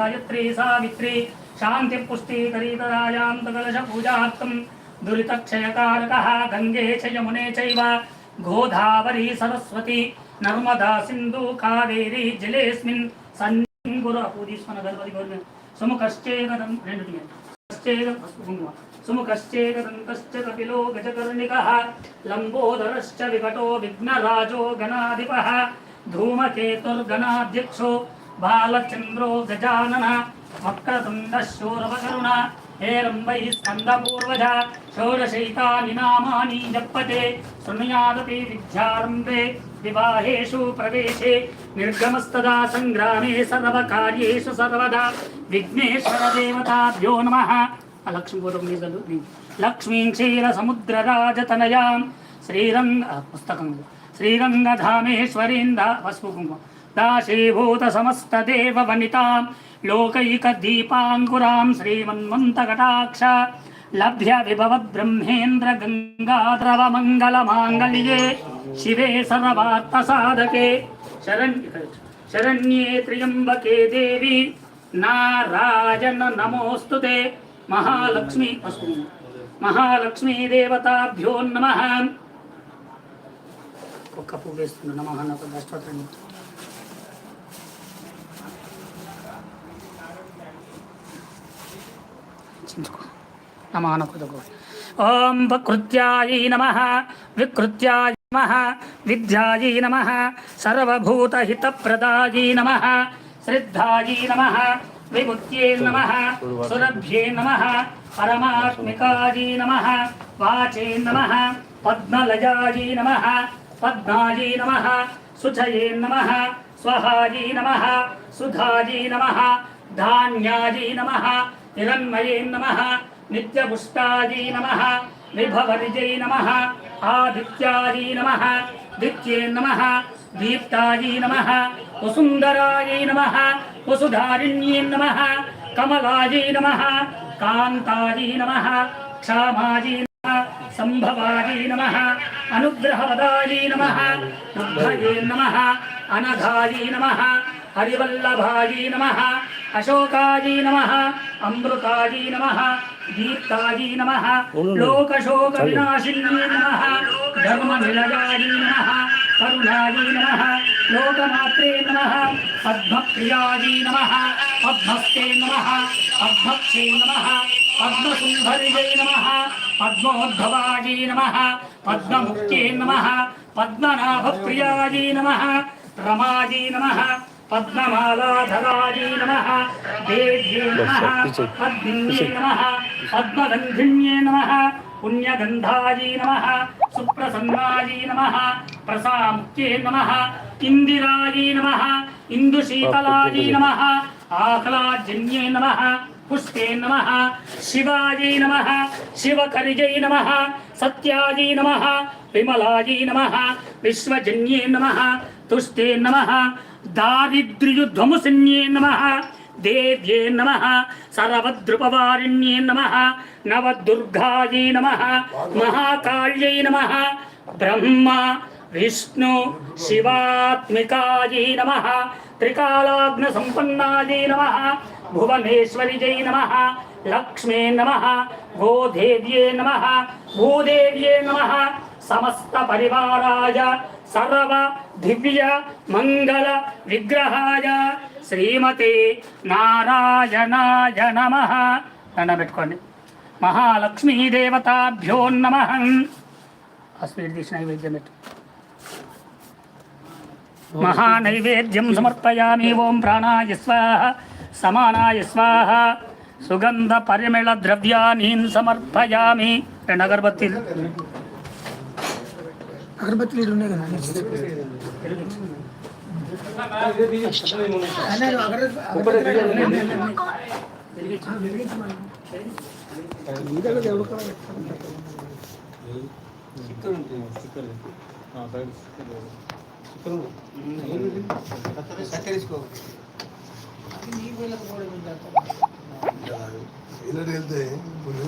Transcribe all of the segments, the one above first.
गायत्री, सावित्री शान्तिपुष्टिकरीतरायां सकलशपूजार्थं दुरितक्षयकारकः, गङ्गे च यमुने चैव गोधावरी सरस्वती, नर्मदा सिंधु कावेरी जलेऽस्मिन् सन्निङ्गुरपुदीस्मनगणपतिगुरुमुखश्चेकदन्तश्च कपिलो गजकर्णिकः, लम्बोदरश्च विकटो विघ्नराजो गणाधिपः, धूमकेतुर्गणाध्यक्षो బాలచంద్రో గజానన వక్రతుండ శూరవకరుణ హేరంబై స్కందపూర్వజ షోడశైతాని నామాని జప్పతే శృణుయాదపి విద్యారంభే వివాహేషు ప్రవేశే నిర్గమస్తదా సంగ్రామే సర్వకార్యేషు సర్వదా విఘ్నేశ్వర దేవతాభ్యో నమ. లక్ష్మీపూర్వం నీళ్ళు లక్ష్మీంక్షీర సముద్రరాజతనయాం శ్రీరంగ పుస్తకం శ్రీరంగధామేశ్వరీంద పసుపు కుంకుమ. దాశీభూత సమస్త సమస్తదేవ వనితాం లోకైకదీపాంకురాం శ్రీమన్మంతకటాక్ష లభ్య విభవద్ బ్రహ్మేంద్ర గంగాద్రవ మంగళ మాంగళ్యే శివే సర్వార్థ సాధకే శరణ్య శరణ్యే త్ర్యంబకే దేవి నారాయణ నమోస్తుతే మహాలక్ష్మి పసుపు మహాలక్ష్మీ దేవతాభ్యో నమ ఒక్క పువ్వు నమ అన్న అష్టోత్తరం చించుకో నమ అనకొదకు ఓం వకృత్యాయై నమ వికృత్యాయ నమ విద్యాయై నమ సర్వభూతహితప్రదాయై నమ శ్రద్ధాయై నమ విముక్త్యై నమ సురభ్యే నమ పరమాత్మికాయై నమ వాచే నమ పద్మలజాయై నమ పద్మాయై నమ శుచయే నమ స్వహాయై నమ సుధాయై నమ ధాన్యాయై నమ హిరణ్మయే నమ నిత్యపుష్టాయై నమ విభవరిజై నమ ఆదిత్యాయై నమ దిత్యే నమ దీప్తాయై నమ వసుందరాయై నమ వసుధారిణ్యే నమ కమలాయై నమ కాంతాయై నమ క్షామాయై నమ సంభవాయై నమ అనుగ్రహవదాయై నమ బుద్ధయే నమ అనఘాయై నమ హరివల్లభాయై నమ అశోకాయై నమ అమృతాయై నమ దీప్తాయై నమ లోకశోక వినాశిన్యై నమ ధర్మనిలయాయై నమ కరుణాయై నమ లోకమాత్రే నమ పద్మప్రియాయై నమ పద్మస్తే నమ పద్మక్షే నమ పద్మసుందరియై నమ. పద్మోద్భవాయై నమ. పద్మముక్తే నమ. పద్మనాభప్రియాయై నమ. రమాయై నమ. పద్మమాలాధరాయై నమ. దేవ్యే నమ. పద్మిన్యే నమ. పద్మగంధిన్యే నమ. పుణ్యగంధాయై నమ. సుప్రసన్నాయై నమ. ప్రసాముఖ్యే నమ. ఇందిరాయై నమ. ఇందుశీతలాయై నమ. ఆహ్లాజన్యే నమ. పుష్పే నమ శివాయై నమ శివకరిజై నమ సత్యాయై నమ విమలాయై నమ విశ్వజన్యే నమ తుష్టే నమ దారిద్ర్యుధ్వముసన్యే నమ దేవ్యే నమ సర్వద్రుపవారిణ్యే నమ నవదుర్గాయై నమ మహాకాళ్యై నమ బ్రహ్మ విష్ణు శివాత్మికాయై నమ త్రికాలాగ్న సంపన్నాయై నమ భువనేశ్వరిజై నమ లక్ష్మే నమ గోదేవ్యే నమ భూదేవ్యే నమ సమస్త పరివారాయ సర్వ దివ్య మంగళ విగ్రహాయ శ్రీమతి నారాయణాయ నమ దండం పెట్టుకోండి. మహాలక్ష్మీ దేవతాభ్యో నమ। ఆ స్వీట్ తీసి నైవేద్యం పెట్టు. మహానైవేద్యం సమర్పయామి. ఓం ప్రాణాయ స్వాహ. సమానాయ స్వాహ సుగంధ పరిమళ ద్రవ్యానీన్ సమర్పయామి రెండు అగరబత్తీలు అగరబత్తులు ఈడ ఉన్నాయి కదా అన్నారు ఇలాంటి వెళ్తే కొన్ని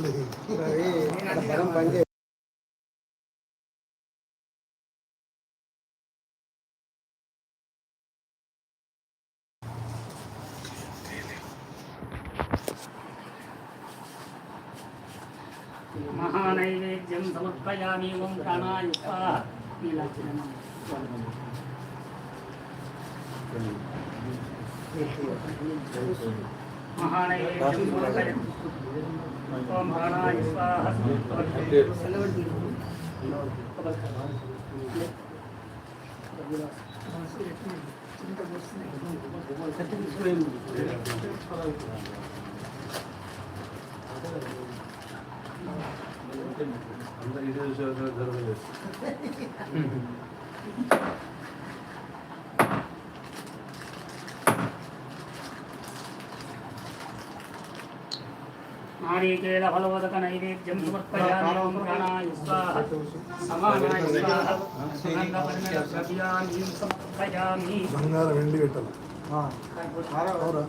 महानैवेद्यं समर्पयामि ओं प्राणायुक्ता लीलाचिनमः కూడా పెట్టుకోండి. అది నీ వీళ్ళకి కూడా ఉంటుంది. మహానైవేద్యం సమర్పయామి ఓం ప్రాణాయ స్వాహ నీలాచరణ మహానైవేద్యం సమర్పయామి ఓం ప్రాణాయ స్వాహ నారీకేల ఫలవదక నైవేద్యం సమర్పయామి ప్రాణాయ స్వాహ సమానాయ స్వాహ సుగంధ పరిమళ ద్రవ్యాన్ని సమర్పయామి బంగారం వెండి పెట్టాలి. అవురా.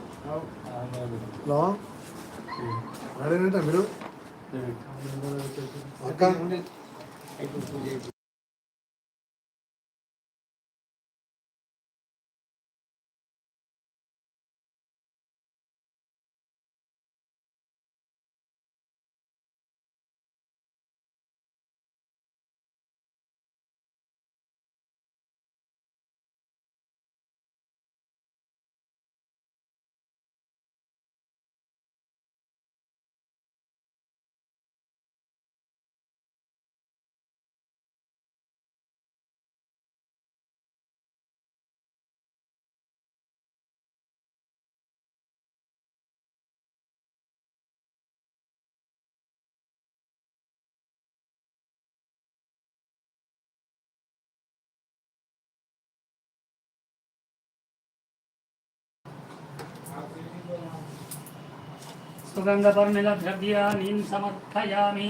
హలో? అడేనంట మీరు? అక్క. सुगन्धपर्णिलद्रव्याणि समर्पयामि।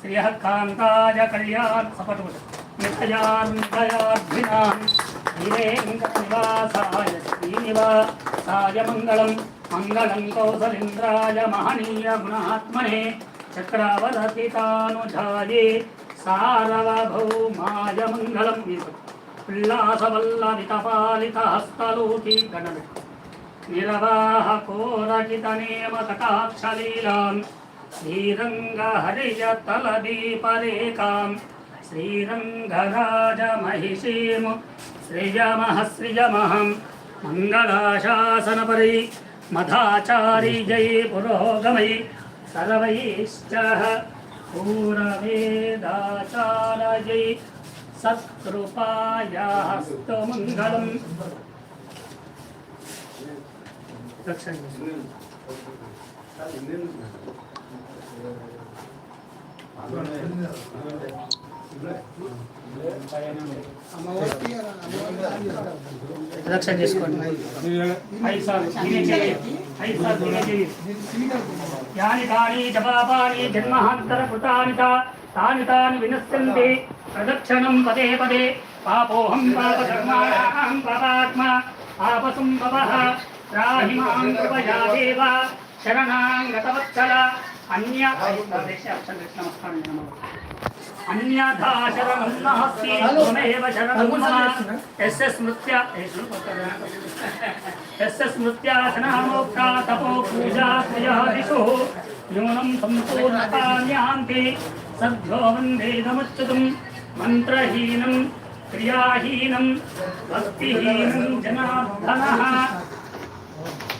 श्रियः कान्ताय कल्याण अपटुट नितयार्नितयार्भिनान् श्रीनिवासाय मङ्गलम्। मङ्गलं महनीय गुणात्मने सारवभौमाय मङ्गलं विल्लासवल्लवितपालितहस्तलोकी నిలవాహ కోరజితనేమ కటాక్షలీలాం శ్రీరంగహరియతలదీపరేకాం శ్రీరంగరాజమహిషీము శ్రియమః శ్రియమహం మంగళాశాసనపరి మధాచారి జై పురోగమై సర్వైశ్చ పూరవేదాచారయై సత్కృపాయాస్తు మంగళం రిడక్షన్ చేసుకోండి. యాని తాని జపాపాని జన్మహాంతర కృతాని తాని తాని వినశ్యంతి. ప్రదక్షిణం పదే పదే. పాపోహం పాపకర్మాణం పాపాత్మ. పాపసం పవః మాం కృపయా దేవ శరణాం గతవత్సల అన్య నమస్కారం నమో అన్యథా శరణం నాస్తి త్వమేవ శరణం మమ యస్య స్మృత్య యస్య స్మృత్యాసనామోక్తా తపో పూజా క్రియాదిషు న్యూనం సంపూర్ణతాన్యాంతి సద్భో వందేదమచ్యుతం మంత్రహీనం క్రియాహీనం భక్తిహీనం జనార్దన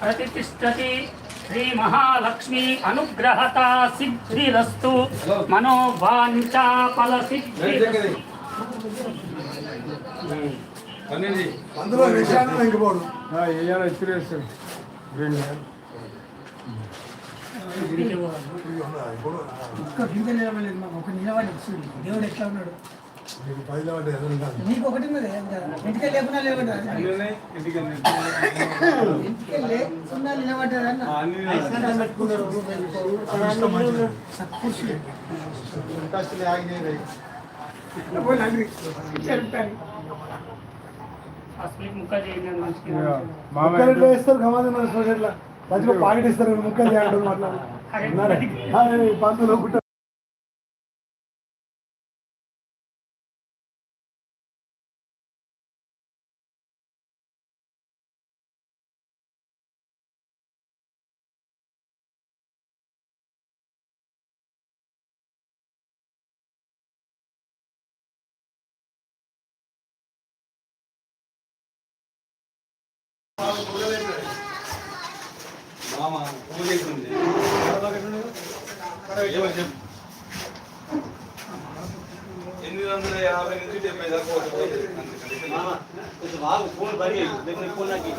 ప్రతిష్టతి శ్రీ మహాలక్ష్మి అనుగ్రహత సిద్ధిరస్తు మనోవాంఛా ఫల సిద్ధిరస్తు అందులో విషయాన్ని ఇంకపోడు ఏఆర్ ఎక్స్పీరియన్స్ ఒక్క గింజ నిలవలేదు మాకు ఒక నిలవాలి దేవుడు ఎట్లా ఉన్నాడు? ఎదురు ఉండాలి. ఒకటి ఇంటికి లేకుండా ఇంటికి నిలబడ్డారు ముక్కలు వేస్తారు గమాది మన సోషల్లో మధ్యలో పాకెట్ ఇస్తారు ముక్కలు చేయడం మాట్లాడు. పందులు ఒకటి పూజ అవుతుంది ఎనిమిది వందల యాభై నుంచి డెబ్బై దాకా ఫోన్ బరి ఫోన్ నాకు